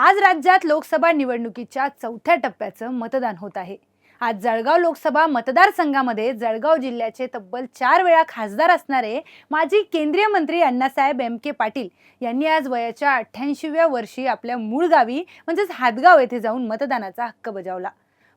आज राज्यात लोकसभा निवडणुकीच्या चौथ्या टप्प्याचं मतदान होत आहे. आज जळगाव लोकसभा मतदारसंघामध्ये जळगाव जिल्ह्याचे तब्बल चार वेळा खासदार असणारे माजी केंद्रीय मंत्री अण्णासाहेब एम के पाटील यांनी आज वयाच्या अठ्ठ्याऐंशीव्या वर्षी आपल्या मूळ गावी म्हणजेच हातगाव येथे जाऊन मतदानाचा हक्क बजावला.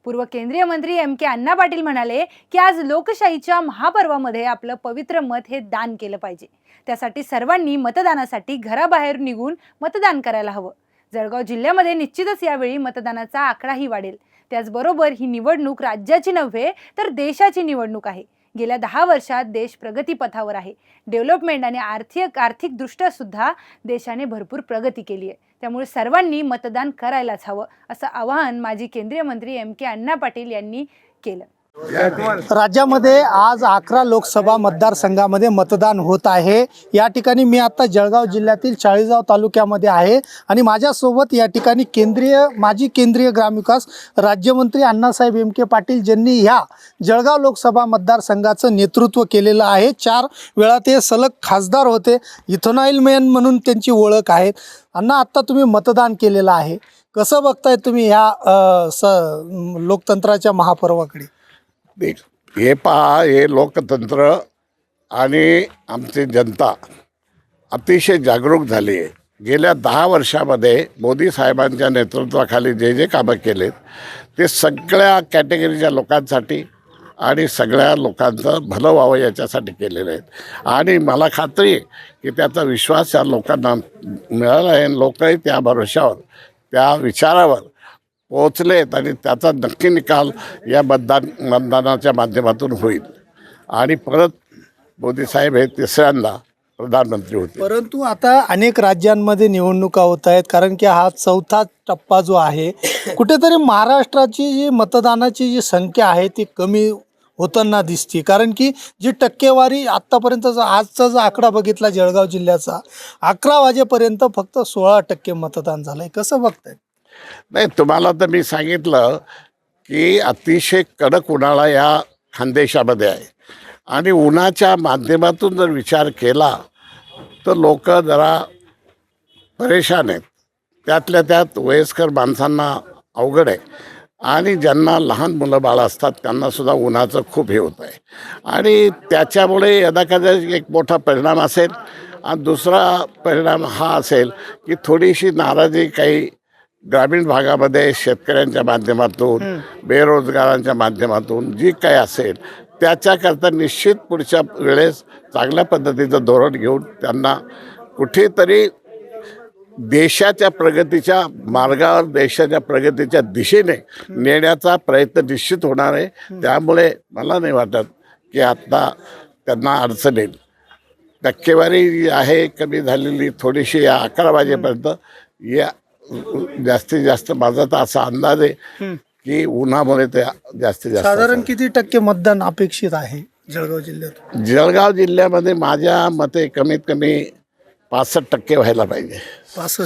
पूर्व केंद्रीय मंत्री एम के अण्णा पाटील म्हणाले की आज लोकशाहीच्या महापर्वामध्ये आपलं पवित्र मत हे दान केलं पाहिजे. त्यासाठी सर्वांनी मतदानासाठी घराबाहेर निघून मतदान करायला हवं. जळगाव जिल्ह्यामध्ये निश्चितच यावेळी मतदानाचा आकडाही वाढेल. त्याचबरोबर ही निवडणूक राज्याची नव्हे तर देशाची निवडणूक आहे. गेल्या दहा वर्षात देश प्रगतीपथावर आहे. डेव्हलपमेंट आणि आर्थिक आर्थिकदृष्ट्या सुद्धा देशाने भरपूर प्रगती केली आहे. त्यामुळे सर्वांनी मतदान करायलाच हवं असं आवाहन माजी केंद्रीय मंत्री एम के अण्णा पाटील यांनी केलं. राज्यामध्ये आज अकरा लोकसभा मतदारसंघामध्ये मतदान होत आहे. या ठिकाणी मी आता जळगाव जिल्ह्यातील चाळीसगाव तालुक्यामध्ये आहे आणि माझ्यासोबत या ठिकाणी केंद्रीय माजी केंद्रीय ग्रामविकास राज्यमंत्री अण्णासाहेब एम के पाटील ज्यांनी ह्या जळगाव लोकसभा मतदारसंघाचं नेतृत्व केलेलं आहे. चार वेळा ते सलग खासदार होते. इथोनाईल मॅन म्हणून त्यांची ओळख आहे. अण्णा आत्ता तुम्ही मतदान केलेलं आहे. कसं बघताय तुम्ही ह्या स लोकतंत्राच्या महापर्वाकडे? हे पहा हे लोकतंत्र आणि आमची जनता अतिशय जागरूक झाली आहे. गेल्या दहा वर्षामध्ये मोदी साहेबांच्या नेतृत्वाखाली जे जे कामं केलेत ते सगळ्या कॅटेगरीच्या लोकांसाठी आणि सगळ्या लोकांचं भलं व्हावं याच्यासाठी केलेलं आहेत. आणि मला खात्री आहे की त्याचा विश्वास या लोकांना मिळाला आहे लोकही त्या भरोशावर त्या विचारावर पोहोचलेत आणि त्याचा नक्की निकाल या मतदान मतदानाच्या माध्यमातून होईल. आणि परत मोदी साहेब हे तिसऱ्यांदा प्रधानमंत्री होते परंतु आता अनेक राज्यांमध्ये निवडणुका होत आहेत कारण की हा चौथा टप्पा जो आहे कुठेतरी महाराष्ट्राची जी मतदानाची जी संख्या आहे ती कमी होताना दिसते. कारण की जी टक्केवारी आत्तापर्यंतचा आजचा जो आकडा बघितला जळगाव जिल्ह्याचा अकरा वाजेपर्यंत फक्त सोळा टक्के मतदान झालंय. कसं बघताय? नाही तुम्हाला तर मी सांगितलं की अतिशय कडक उन्हाळा या खानदेशामध्ये आहे. आणि उन्हाच्या माध्यमातून जर विचार केला तर लोक जरा परेशान आहेत. त्यातल्या त्यात वयस्कर माणसांना अवघड आहे. आणि ज्यांना लहान मुलं बाळ असतात त्यांनासुद्धा उन्हाचं खूप हे होत आहे. आणि त्याच्यामुळे यदा कदा एक मोठा परिणाम असेल. आणि दुसरा परिणाम हा असेल की थोडीशी नाराजी काही ग्रामीण भागामध्ये शेतकऱ्यांच्या माध्यमातून बेरोजगारांच्या माध्यमातून जी काही असेल त्याच्याकरता निश्चित पुढच्या वेळेस चांगल्या पद्धतीचं धोरण घेऊन त्यांना कुठेतरी देशाच्या प्रगतीच्या मार्गावर देशाच्या प्रगतीच्या दिशेने नेण्याचा प्रयत्न निश्चित होणार आहे. त्यामुळे मला नाही वाटत की आत्ता त्यांना अडचण येईल. टक्केवारी आहे कमी झालेली थोडीशी या अकरा वाजेपर्यंत. या जास्तीत जास्त माझा तर असा अंदाज आहे की उन्हामुळे ते जास्तीत जास्त साधारण. किती टक्के मतदान अपेक्षित आहे जळगाव जिल्ह्यात? जळगाव जिल्ह्यामध्ये माझ्या मते कमीत कमी पासष्ट टक्के व्हायला पाहिजे.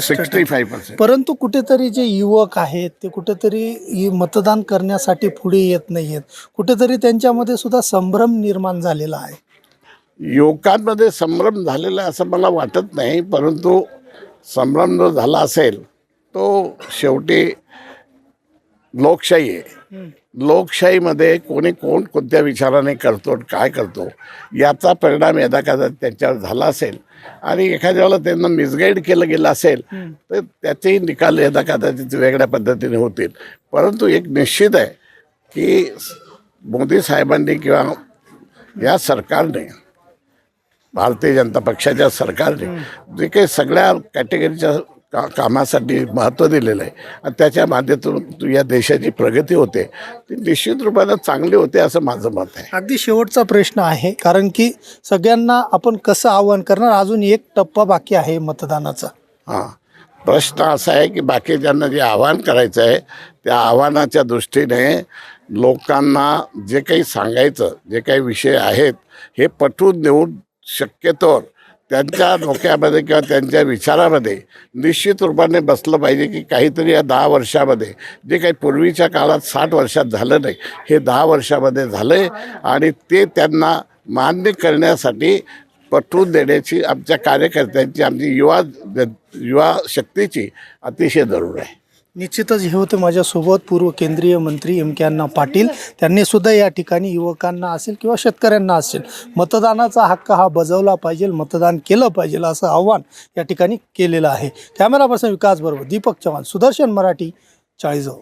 सिक्स्टी. Five percent. परंतु कुठेतरी जे युवक आहेत ते कुठेतरी मतदान करण्यासाठी पुढे येत नाही आहेत कुठेतरी त्यांच्यामध्ये सुद्धा संभ्रम निर्माण झालेला आहे. युवकांमध्ये संभ्रम झालेला असं मला वाटत नाही परंतु संभ्रम जो झाला असेल तो शेवटी लोकशाही आहे. लोकशाहीमध्ये कोणी कोण कोणत्या विचाराने करतो काय करतो याचा परिणाम यदा कदा त्यांच्यावर झाला असेल आणि एखाद्या वेळेला त्यांना मिसगाईड केलं गेलं असेल तर त्याचेही निकाल यदा कदाचित वेगळ्या पद्धतीने होतील. परंतु एक निश्चित आहे की मोदी साहेबांनी किंवा या सरकारने भारतीय जनता पक्षाच्या सरकारने जे काही सगळ्या कॅटेगरीच्या का कामासाठी महत्त्व दिलेलं आहे. आणि त्याच्या माध्यमातून या देशाची प्रगती होते. ती निश्चित रूपानं चांगली होते असं माझं मत आहे. अगदी शेवटचा प्रश्न आहे कारण की सगळ्यांना आपण कसं आव्हान करणार अजून एक टप्पा बाकी आहे मतदानाचा. हां. प्रश्न असा आहे की बाकीच्यांना जे आव्हान करायचं आहे त्या आव्हानाच्या दृष्टीने लोकांना जे काही सांगायचं जे काही विषय आहेत हे पटवून देऊन शक्यतोवर त्यांच्या डोक्यामध्ये किंवा त्यांच्या विचारामध्ये निश्चित रूपाने बसलं पाहिजे की काहीतरी या दहा वर्षामध्ये जे काही पूर्वीच्या काळात साठ वर्षात झालं नाही हे दहा वर्षामध्ये झालं आहे आणि ते त्यांना मान्य करण्यासाठी पटवून देण्याची आमच्या कार्यकर्त्यांची आमची युवा युवा शक्तीची अतिशय जरूर आहे. निश्चितच हे होते माझ्यासोबत पूर्व केंद्रीय मंत्री एम के अण्णा पाटील. त्यांनी सुद्धा या ठिकाणी युवकांना असेल किंवा शेतकऱ्यांना असेल मतदानाचा हक्क हा बजावला पाहिजे मतदान केलं पाहिजे असं आव्हान या ठिकाणी केलेलं आहे. कॅमेरा पर्सन विकास बरोबर दीपक चव्हाण सुदर्शन मराठी चाळीसगाव.